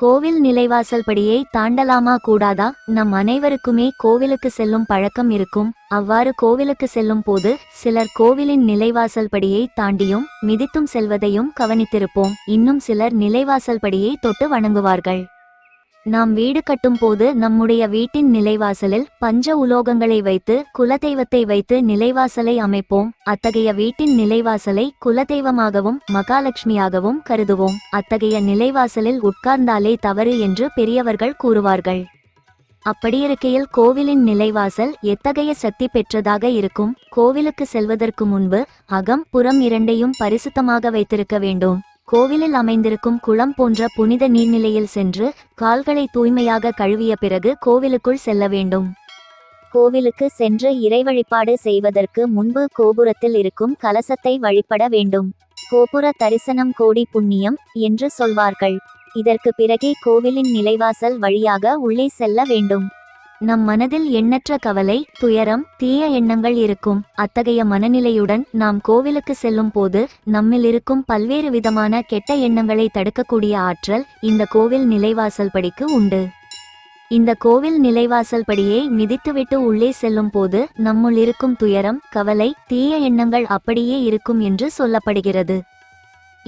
கோவில் நிலைவாசல் படியை தாண்டலாமா கூடாதா? நம் அனைவருக்குமே கோவிலுக்கு செல்லும் பழக்கம் இருக்கும். அவ்வாறு கோவிலுக்கு செல்லும் போது சிலர் கோவிலின் நிலைவாசல் படியை தாண்டியும் மிதித்தும் செல்வதையும் கவனித்திருப்போம். இன்னும் சிலர் நிலைவாசல் படியை தொட்டு வணங்குவார்கள். நாம் வீடு கட்டும் போது நம்முடைய வீட்டின் நிலைவாசலில் பஞ்ச உலோகங்களை வைத்து குலதெய்வத்தை வைத்து நிலைவாசலை அமைப்போம். அத்தகைய வீட்டின் நிலைவாசலை குலதெய்வமாகவும் மகாலட்சுமியாகவும் கருதுவோம். அத்தகைய நிலைவாசலில் உட்கார்ந்தாலே தவறு என்று பெரியவர்கள் கூறுவார்கள். அப்படியிருக்கையில் கோவிலின் நிலைவாசல் எத்தகைய சக்தி பெற்றதாக இருக்கும்? கோவிலுக்கு செல்வதற்கு முன்பு அகம் புறம் இரண்டையும் பரிசுத்தமாக வைத்திருக்க வேண்டும். கோவிலில் அமைந்திருக்கும் குளம் போன்ற புனித நீர்நிலையில் சென்று கால்களை தூய்மையாக கழுவிய பிறகு கோவிலுக்குள் செல்ல வேண்டும். கோவிலுக்கு சென்று இறை வழிபாடு செய்வதற்கு முன்பு கோபுரத்தில் இருக்கும் கலசத்தை வழிபட வேண்டும். கோபுர தரிசனம் கோடி புண்ணியம் என்று சொல்வார்கள். இதற்கு பிறகே கோவிலின் நிலைவாசல் வழியாக உள்ளே செல்ல வேண்டும். நம் மனதில் எண்ணற்ற கவலை துயரம் தீய எண்ணங்கள் இருக்கும். அத்தகைய மனநிலையுடன் நாம் கோவிலுக்கு செல்லும் போது நம்மில் இருக்கும் பல்வேறு விதமான கெட்ட எண்ணங்களை தடுக்கக்கூடிய ஆற்றல் இந்த கோவில் நிலைவாசல் படிக்கு உண்டு. இந்த கோவில் நிலைவாசல் படியை மிதித்துவிட்டு உள்ளே செல்லும் போது நம்முள் இருக்கும் துயரம் கவலை தீய எண்ணங்கள் அப்படியே இருக்கும் என்று சொல்லப்படுகிறது.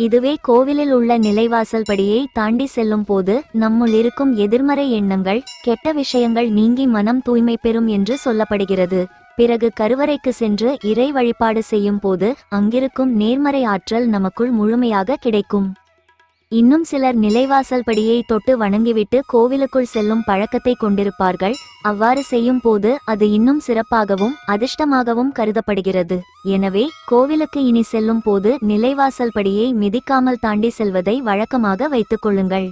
இதுவே கோவிலில் உள்ள நிலைவாசல் படியை தாண்டி செல்லும் போது நம்முள் இருக்கும் எதிர்மறை எண்ணங்கள் கெட்ட விஷயங்கள் நீங்கி மனம் தூய்மை பெறும் என்று சொல்லப்படுகிறது. பிறகு கருவறைக்கு சென்று இறை வழிபாடு செய்யும் போது அங்கிருக்கும் நேர்மறை ஆற்றல் நமக்குள் முழுமையாக கிடைக்கும். இன்னும் சிலர் நிலைவாசல் படியை தொட்டு வணங்கிவிட்டு கோவிலுக்குள் செல்லும் பழக்கத்தை கொண்டிருப்பார்கள். அவ்வாறு செய்யும் போது அது இன்னும் சிறப்பாகவும் அதிர்ஷ்டமாகவும் கருதப்படுகிறது. எனவே கோவிலுக்கு இனி செல்லும் போது நிலைவாசல் படியை மிதிக்காமல் தாண்டி செல்வதை வழக்கமாக வைத்துக் கொள்ளுங்கள்.